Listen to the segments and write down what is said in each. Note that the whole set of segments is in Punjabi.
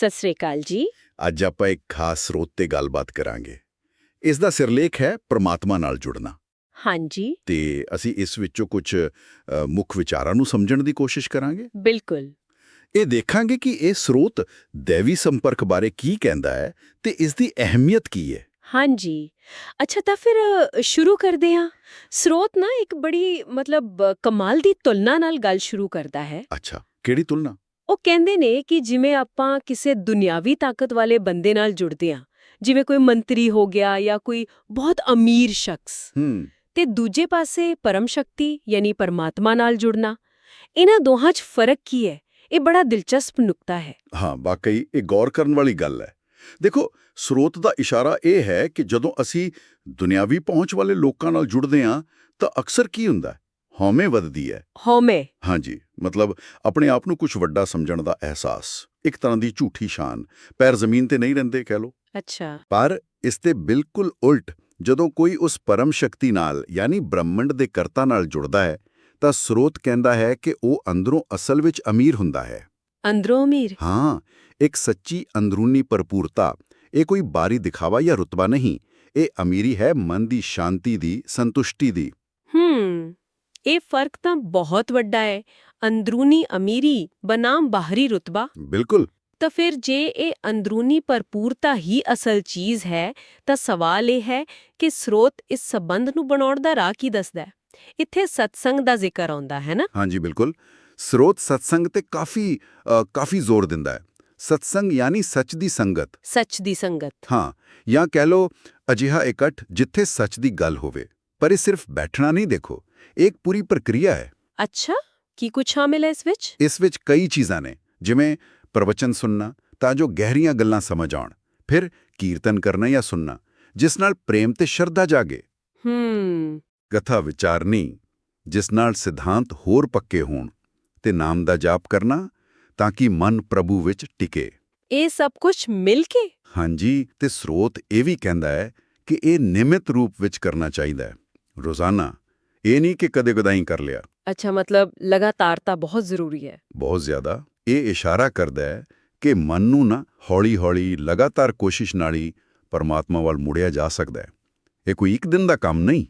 ਸਤਿ ਸ੍ਰੀ ਅਕਾਲ ਜੀ। ਅੱਜ ਆਪਾਂ ਇੱਕ ਖਾਸ ਸਰੋਤ ਤੇ ਗੱਲਬਾਤ ਕਰਾਂਗੇ। ਇਸ ਦਾ ਸਿਰਲੇਖ ਹੈ ਪ੍ਰਮਾਤਮਾ ਨਾਲ ਜੁੜਨਾ। ਹਾਂਜੀ। ਤੇ ਅਸੀਂ ਇਸ ਵਿੱਚੋਂ ਕੁਝ ਮੁੱਖ ਵਿਚਾਰਾਂ ਨੂੰ ਸਮਝਣ ਦੀ ਕੋਸ਼ਿਸ਼ ਕਰਾਂਗੇ। ਬਿਲਕੁਲ। ਇਹ ਦੇਖਾਂਗੇ ਕਿ ਇਹ ਸਰੋਤ ਦੇਵੀ ਸੰਪਰਕ ਬਾਰੇ ਕੀ ਕਹਿੰਦਾ ਹੈ ਤੇ ਇਸ ਦੀ ਅਹਿਮੀਅਤ ਕੀ ਹੈ। ਹਾਂਜੀ। ਅੱਛਾ ਤਾਂ ਫਿਰ ਸ਼ੁਰੂ ਕਰਦੇ ਹਾਂ। ਸਰੋਤ ਨਾ ਇੱਕ ਬੜੀ ਮਤਲਬ ਕਮਾਲ ਦੀ ਤੁਲਨਾ ਨਾਲ ਗੱਲ ਸ਼ੁਰੂ ਕਰਦਾ ਹੈ। ਅੱਛਾ ਕਿਹੜੀ ਤੁਲਨਾ? ਉਹ ਕਹਿੰਦੇ ਨੇ ਕਿ ਜਿਵੇਂ ਆਪਾਂ ਕਿਸੇ ਦੁਨਿਆਵੀ ਤਾਕਤ ਵਾਲੇ ਬੰਦੇ ਨਾਲ ਜੁੜਦੇ ਹਾਂ ਜਿਵੇਂ ਕੋਈ ਮੰਤਰੀ ਹੋ ਗਿਆ ਜਾਂ ਕੋਈ ਬਹੁਤ ਅਮੀਰ ਸ਼ਖਸ। ਤੇ ਦੂਜੇ ਪਾਸੇ ਪਰਮ ਸ਼ਕਤੀ ਯਾਨੀ ਪਰਮਾਤਮਾ ਨਾਲ ਜੁੜਨਾ ਇਹਨਾਂ ਦੋਹਾਂ 'ਚ ਫ਼ਰਕ ਕੀ ਹੈ? ਇਹ ਬੜਾ ਦਿਲਚਸਪ ਨੁਕਤਾ ਹੈ। ਹਾਂ ਵਾਕਈ ਇਹ ਗੌਰ ਕਰਨ ਵਾਲੀ ਗੱਲ ਹੈ। ਦੇਖੋ ਸਰੋਤ ਦਾ ਇਸ਼ਾਰਾ ਇਹ ਹੈ ਕਿ ਜਦੋਂ ਅਸੀਂ ਦੁਨਿਆਵੀ ਪਹੁੰਚ ਵਾਲੇ ਲੋਕਾਂ ਨਾਲ ਜੁੜਦੇ ਹਾਂ ਤਾਂ ਅਕਸਰ ਕੀ ਹੁੰਦਾ? ਹਉਮੈ ਵੱਧਦੀ ਹੈ। ਹਉਮੈ। ਹਾਂਜੀ ਮਤਲਬ ਆਪਣੇ ਆਪ ਨੂੰ ਕੁਝ ਵੱਡਾ ਸਮਝਣ ਦਾ ਅਹਿਸਾਸ। ਇੱਕ ਤਰ੍ਹਾਂ ਦੀ ਝੂਠੀ ਸ਼ਾਨ। ਪੈਰ ਜ਼ਮੀਨ ਤੇ ਨਹੀਂ ਰਹਿੰਦੇ ਕਹਿ ਲੋ ਅੱਛਾ। ਪਰ ਇਸ ਤੇ ਬਿਲਕੁਲ ਉਲਟ ਜਦੋਂ ਕੋਈ ਉਸ ਪਰਮ ਸ਼ਕਤੀ ਨਾਲ ਯਾਨੀ ਬ੍ਰਹਮੰਡ ਦੇ ਕਰਤਾ ਨਾਲ ਜੁੜਦਾ ਹੈ ਤਾਂ ਸਰੋਤ ਕਹਿੰਦਾ ਹੈ ਕਿ ਉਹ ਅੰਦਰੋਂ ਅਸਲ ਵਿੱਚ ਅਮੀਰ ਹੁੰਦਾ ਹੈ। ਅੰਦਰੋਂ ਅਮੀਰ? ਹਾਂ ਇੱਕ ਸੱਚੀ ਅੰਦਰੂਨੀ ਭਰਪੂਰਤਾ ਇਹ ਕੋਈ ਬਾਰੀ ਦਿਖਾਵਾ ਜਾਂ ਰੁਤਬਾ ਨਹੀਂ ਇਹ ਅਮੀਰੀ ਹੈ ਮਨ ਦੀ ਸ਼ਾਂਤੀ ਦੀ ਸੰਤੁਸ਼ਟੀ ਦੀ। ਇਹ ਫ਼ਰਕ ਤਾਂ ਬਹੁਤ ਵੱਡਾ ਹੈ। ਅੰਦਰੂਨੀ ਅਮੀਰੀ ਬਨਾਮ ਬਾਹਰੀ ਰੁਤਬਾ। ਬਿਲਕੁਲ। ਤਾਂ ਫਿਰ ਜੇ ਇਹ ਅੰਦਰੂਨੀ ਭਰਪੂਰਤਾ ਹੀ ਅਸਲ ਚੀਜ਼ ਹੈ ਤਾਂ ਸਵਾਲ ਇਹ ਹੈ ਕਿ ਸਰੋਤ ਇਸ ਸਬੰਧ ਨੂੰ ਬਣਾਉਣ ਦਾ ਰਾਹ ਕੀ ਦੱਸਦਾ ਹੈ? ਇੱਥੇ ਸਤਸੰਗ ਦਾ ਜ਼ਿਕਰ ਆਉਂਦਾ ਹੈ ਨਾ? ਹਾਂਜੀ ਬਿਲਕੁਲ। ਸਰੋਤ ਸਤਸੰਗ ਤੇ ਕਾਫੀ ਕਾਫੀ ਜ਼ੋਰ ਦਿੰਦਾ ਹੈ। ਸਤਸੰਗ ਯਾਨੀ ਸੱਚ ਦੀ ਸੰਗਤ। ਸੱਚ ਦੀ ਸੰਗਤ। ਹਾਂ ਜਾਂ ਕਹਿ ਲੋ ਅਜਿਹਾ ਇਕੱਠ ਜਿੱਥੇ ਸੱਚ ਦੀ ਗੱਲ ਹੋਵੇ। ਪਰ ਇਹ ਸਿਰਫ ਬੈਠਣਾ ਨਹੀਂ ਦੇਖੋ। ਇੱਕ ਪੂਰੀ ਪ੍ਰਕਿਰਿਆ ਹੈ ਅੱਛਾ ਕੀ ਕੁਝ ਸ਼ਾਮਿਲ ਹੈ ਇਸ ਵਿੱਚ ਇਸ ਵਿੱਚ ਕਈ ਚੀਜ਼ਾਂ ਨੇ ਜਿਵੇਂ ਪ੍ਰਵਚਨ ਸੁਣਨਾ ਤਾਂ ਜੋ ਗਹਿਰੀਆਂ ਗੱਲਾਂ ਸਮਝ ਆਉਣ ਫਿਰ ਕੀਰਤਨ ਕਰਨਾ ਜਾਂ ਸੁਣਨਾ ਜਿਸ ਨਾਲ ਪ੍ਰੇਮ ਤੇ ਸ਼ਰਧਾ ਜਾਗੇ ਹੂੰ ਕਥਾ ਵਿਚਾਰਨੀ ਜਿਸ ਨਾਲ ਸਿਧਾਂਤ ਹੋਰ ਪੱਕੇ ਹੋਣ ਤੇ ਨਾਮ ਦਾ ਜਾਪ ਕਰਨਾ ਤਾਂ ਕਿ ਮਨ ਪ੍ਰਭੂ ਵਿੱਚ ਟਿਕੇ ਇਹ ਸਭ ਕੁਝ ਮਿਲ ਕੇ ਹਾਂਜੀ ਤੇ ਸਰੋਤ ਇਹ ਵੀ ਕਹਿੰਦਾ ਹੈ ਕਿ ਇਹ ਨਿਯਮਿਤ ਰੂਪ ਵਿੱਚ ਕਰਨਾ ਚਾਹੀਦਾ ਹੈ ਰੋਜ਼ਾਨਾ ਇਹ ਨਹੀਂ ਕਿ ਕਦੇ-ਕਦਾਈ ਕਰ ਲਿਆ। ਅੱਛਾ ਮਤਲਬ ਲਗਾਤਾਰਤਾ ਬਹੁਤ ਜ਼ਰੂਰੀ ਹੈ। ਬਹੁਤ ਜ਼ਿਆਦਾ। ਇਹ ਇਸ਼ਾਰਾ ਕਰਦਾ ਹੈ ਕਿ ਮਨ ਨੂੰ ਨਾ ਹੌਲੀ-ਹੌਲੀ ਲਗਾਤਾਰ ਕੋਸ਼ਿਸ਼ ਨਾਲ ਹੀ ਪਰਮਾਤਮਾ ਵੱਲ ਮੁੜਿਆ ਜਾ ਸਕਦਾ ਹੈ। ਇਹ ਕੋਈ ਇੱਕ ਦਿਨ ਦਾ ਕੰਮ ਨਹੀਂ।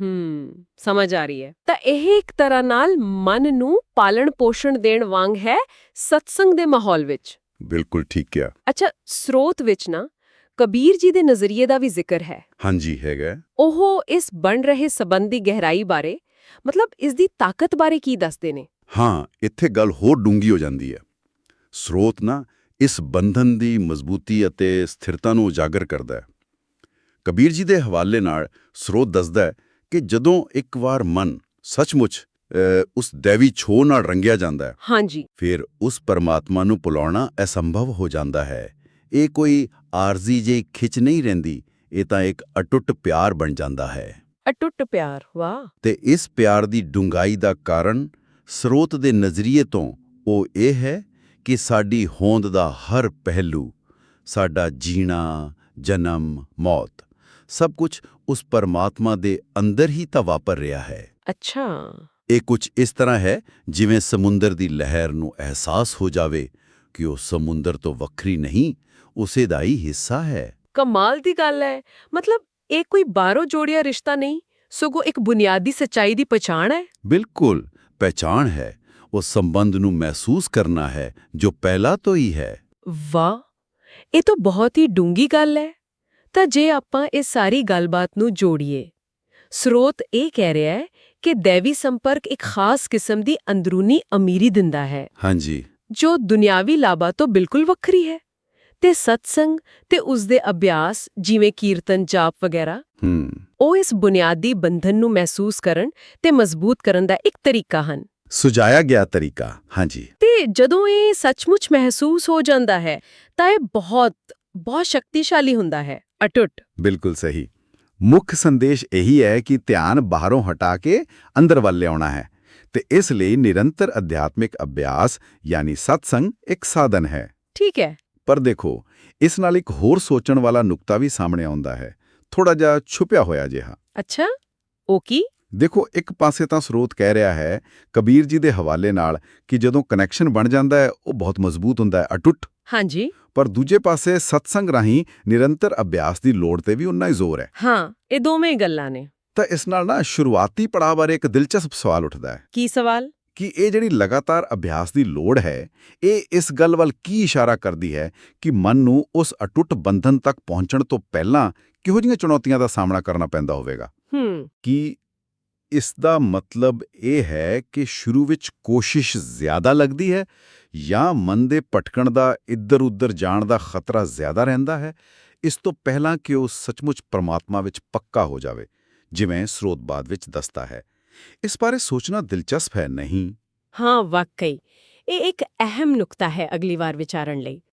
ਹੂੰ ਸਮਝ ਆ ਰਹੀ ਹੈ। ਤਾਂ ਇਹ ਇੱਕ ਤਰ੍ਹਾਂ ਨਾਲ ਮਨ ਨੂੰ ਪਾਲਣ ਪੋਸ਼ਣ ਦੇਣ ਵਾਂਗ ਹੈ ਸਤਸੰਗ ਦੇ ਮਾਹੌਲ ਵਿੱਚ। ਬਿਲਕੁਲ ਠੀਕ ਕਿਹਾ। ਅੱਛਾ ਸਰੋਤ ਵਿੱਚ ਨਾ ਕਬੀਰ ਜੀ ਦੇ ਨਜ਼ਰੀਏ ਦਾ ਵੀ ਜ਼ਿਕਰ ਹੈ। ਹਾਂਜੀ ਹੈਗਾ ਉਹ ਇਸ ਬਣ ਰਹੇ ਸਬੰਧ ਦੀ ਗਹਿਰਾਈ ਬਾਰੇ ਮਤਲਬ ਇਸ ਦੀ ਤਾਕਤ ਬਾਰੇ ਕੀ ਦੱਸਦੇ ਨੇ? ਹਾਂ ਇੱਥੇ ਗੱਲ ਹੋਰ ਡੂੰਗੀ ਹੋ ਜਾਂਦੀ ਹੈ। ਸਰੋਤ ਨਾ ਇਸ ਬੰਧਨ ਦੀ ਮਜ਼ਬੂਤੀ ਅਤੇ ਸਥਿਰਤਾ ਨੂੰ ਉਜਾਗਰ ਕਰਦਾ ਹੈ। ਕਬੀਰ ਜੀ ਦੇ ਹਵਾਲੇ ਨਾਲ ਸਰੋਤ ਦੱਸਦਾ ਹੈ ਕਿ ਜਦੋਂ ਇੱਕ ਵਾਰ ਮਨ ਸੱਚਮੁੱਚ ਉਸ ਦੇਵੀ ਛੋਹ ਨਾਲ ਰੰਗਿਆ ਜਾਂਦਾ ਹੈ ਹਾਂਜੀ। ਫਿਰ ਉਸ ਪਰਮਾਤਮਾ ਨੂੰ ਪੁਲਾਉਣਾ ਅਸੰਭਵ ਹੋ ਜਾਂਦਾ ਹੈ। ਇਹ ਕੋਈ ਆਰਜ਼ੀ ਜੇ ਖਿੱਚ ਨਹੀਂ ਰਹਿੰਦੀ ਇਹ ਤਾਂ ਇੱਕ ਅਟੁੱਟ ਪਿਆਰ ਬਣ ਜਾਂਦਾ ਹੈ। ਅਟੁੱਟ ਪਿਆਰ ਵਾਹ। ਤੇ ਇਸ ਪਿਆਰ ਦੀ ਡੂੰਘਾਈ ਦਾ ਕਾਰਨ ਸਰੋਤ ਦੇ ਨਜ਼ਰੀਏ ਤੋਂ ਉਹ ਇਹ ਹੈ ਕਿ ਸਾਡੀ ਹੋਂਦ ਦਾ ਹਰ ਪਹਿਲੂ ਸਾਡਾ ਜੀਣਾ ਜਨਮ ਮੌਤ ਸਭ ਕੁਝ ਉਸ ਪਰਮਾਤਮਾ ਦੇ ਅੰਦਰ ਹੀ ਤਾਂ ਵਾਪਰ ਰਿਹਾ ਹੈ। ਅੱਛਾ। ਇਹ ਕੁਝ ਇਸ ਤਰ੍ਹਾਂ ਹੈ ਜਿਵੇਂ ਸਮੁੰਦਰ ਦੀ ਲਹਿਰ ਨੂੰ ਅਹਿਸਾਸ ਹੋ ਜਾਵੇ ਕਿ ਉਹ ਸਮੁੰਦਰ ਤੋਂ ਵੱਖਰੀ ਨਹੀਂ ਉਸੇ ਦਾ ਹੀ ਹਿੱਸਾ ਹੈ। ਕਮਾਲ ਦੀ ਗੱਲ ਹੈ। ਮਤਲਬ ਇਹ ਕੋਈ ਬਾਹਰੋਂ ਜੋੜਿਆ ਰਿਸ਼ਤਾ ਨਹੀਂ ਸਗੋਂ ਇੱਕ ਬੁਨਿਆਦੀ ਸੱਚਾਈ ਦੀ ਪਛਾਣ ਹੈ। ਬਿਲਕੁਲ ਪਹਿਚਾਣ ਹੈ। ਉਹ ਸੰਬੰਧ ਨੂੰ ਮਹਿਸੂਸ ਕਰਨਾ ਹੈ ਜੋ ਪਹਿਲਾਂ ਤੋਂ ਹੀ ਹੈ। ਵਾਹ! ਇਹ ਤਾਂ ਬਹੁਤ ਹੀ ਡੂੰਗੀ ਗੱਲ ਹੈ। ਤਾਂ ਜੇ ਆਪਾਂ ਇਸ ਸਾਰੀ ਗੱਲਬਾਤ ਨੂੰ ਜੋੜੀਏ ਸਰੋਤ ਇਹ ਕਹਿ ਰਿਹਾ ਹੈ ਕਿ ਦੇਵੀ ਸੰਪਰਕ ਇੱਕ ਖਾਸ ਕਿਸਮ ਦੀ ਅੰਦਰੂਨੀ ਅਮੀਰੀ ਦਿੰਦਾ ਹੈ ਹਾਂਜੀ। ਜੋ ਦੁਨਿਆਵੀ ਲਾਭਾਂ ਤੋਂ ਬਿਲਕੁਲ ਵੱਖਰੀ ਹੈ। ਤੇ ਸਤਸੰਗ ਤੇ ਉਸ ਦੇ ਅਭਿਆਸ ਜਿਵੇਂ ਕੀਰਤਨ ਜਾਪ ਵਗੈਰਾ ਹੂੰ। ਉਹ ਇਸ ਬੁਨਿਆਦੀ ਬੰਧਨ ਨੂੰ ਮਹਿਸੂਸ ਕਰਨ ਤੇ ਮਜ਼ਬੂਤ ਕਰਨ ਦਾ ਇੱਕ ਤਰੀਕਾ ਹਨ। ਸੁਝਾਇਆ ਗਿਆ ਤਰੀਕਾ ਹਾਂਜੀ। ਤੇ ਜਦੋਂ ਇਹ ਸੱਚਮੁੱਚ ਮਹਿਸੂਸ ਹੋ ਜਾਂਦਾ ਹੈ ਤਾਂ ਇਹ ਬਹੁਤ ਬਹੁਤ ਸ਼ਕਤੀਸ਼ਾਲੀ ਹੁੰਦਾ ਹੈ। ਅਟੁੱਟ। ਬਿਲਕੁਲ ਸਹੀ। ਮੁੱਖ ਸੰਦੇਸ਼ ਇਹੀ ਹੈ ਕਿ ਧਿਆਨ ਬਾਹਰੋਂ ਹਟਾ ਕੇ ਅੰਦਰ ਵੱਲ ਲਿਆਉਣਾ ਹੈ ਤੇ ਇਸ ਲਈ ਨਿਰੰਤਰ ਅਧਿਆਤਮਿਕ ਅਭਿਆਸ ਯਾਨੀ ਸਤਸੰਗ ਇੱਕ ਸਾਧਨ ਹੈ। ਠੀਕ ਹੈ। ਪਰ ਦੇਖੋ ਇਸ ਨਾਲ ਇੱਕ ਹੋਰ ਸੋਚਣ ਵਾਲਾ ਨੁਕਤਾ ਵੀ ਸਾਹਮਣੇ ਆਉਂਦਾ ਹੈ। ਥੋੜਾ ਜਿਹਾ ਛੁਪਿਆ ਹੋਇਆ ਜਿਹਾ। ਅੱਛਾ ਉਹ ਕੀ? ਦੇਖੋ ਇੱਕ ਪਾਸੇ ਤਾਂ ਸਰੋਤ ਕਹਿ ਰਿਹਾ ਹੈ ਕਬੀਰ ਜੀ ਦੇ ਹਵਾਲੇ ਨਾਲ ਕਿ ਜਦੋਂ ਕਨੈਕਸ਼ਨ ਬਣ ਜਾਂਦਾ ਹੈ ਉਹ ਬਹੁਤ ਮਜ਼ਬੂਤ ਹੁੰਦਾ ਹੈ ਅਟੁੱਟ। ਹਾਂਜੀ। ਪਰ ਦੂਜੇ ਪਾਸੇ ਸਤਸੰਗ ਰਾਹੀਂ ਨਿਰੰਤਰ ਅਭਿਆਸ ਦੀ ਲੋੜ ਤੇ ਵੀ ਉਨਾ ਹੀ ਜ਼ੋਰ ਹੈ। ਹਾਂ ਇਹ ਦੋਵੇਂ ਗੱਲਾਂ ਨੇ। ਤਾਂ ਇਸ ਨਾਲ ਨਾ ਸ਼ੁਰੂਆਤੀ ਪੜਾਅ ਬਾਰੇ ਇੱਕ ਦਿਲਚਸਪ ਸਵਾਲ ਉੱਠਦਾ ਹੈ। ਕੀ ਸਵਾਲ? ਕਿ ਇਹ ਜਿਹੜੀ ਲਗਾਤਾਰ ਅਭਿਆਸ ਦੀ ਲੋੜ ਹੈ ਇਹ ਇਸ ਗੱਲ ਵੱਲ ਕੀ ਇਸ਼ਾਰਾ ਕਰਦੀ ਹੈ ਕਿ ਮਨ ਨੂੰ ਉਸ ਅਟੁੱਟ ਬੰਧਨ ਤੱਕ ਪਹੁੰਚਣ ਤੋਂ ਪਹਿਲਾਂ ਕਿਹੋ ਜਿਹੀਆਂ ਚੁਣੌਤੀਆਂ ਦਾ ਸਾਹਮਣਾ ਕਰਨਾ ਪੈਂਦਾ ਹੋਵੇਗਾ? ਹੂੰ। ਕਿ ਇਸ ਦਾ ਮਤਲਬ ਇਹ ਹੈ ਕਿ ਸ਼ੁਰੂ ਵਿੱਚ ਕੋਸ਼ਿਸ਼ ਜ਼ਿਆਦਾ ਲੱਗਦੀ ਹੈ ਜਾਂ ਮਨ ਦੇ ਭਟਕਣ ਦਾ ਇੱਧਰ-ਉੱਧਰ ਜਾਣ ਦਾ ਖਤਰਾ ਜ਼ਿਆਦਾ ਰਹਿੰਦਾ ਹੈ? ਇਸ ਤੋਂ ਪਹਿਲਾਂ ਕਿ ਉਹ ਸੱਚਮੁੱਚ ਪ੍ਰਮਾਤਮਾ ਵਿੱਚ ਪੱਕਾ ਹੋ ਜਾਵੇ ਜਿਵੇਂ ਸਰੋਤ ਬਾਦ ਵਿੱਚ ਦੱਸਦਾ ਹੈ। ਇਸ ਬਾਰੇ ਸੋਚਣਾ ਦਿਲਚਸਪ ਹੈ, ਨਹੀਂ? ਹਾਂ, ਵਾਕਈ। ਇਹ ਇੱਕ ਅਹਿਮ ਨੁਕਤਾ ਹੈ ਅਗਲੀ ਵਾਰ ਵਿਚਾਰਨ ਲਈ।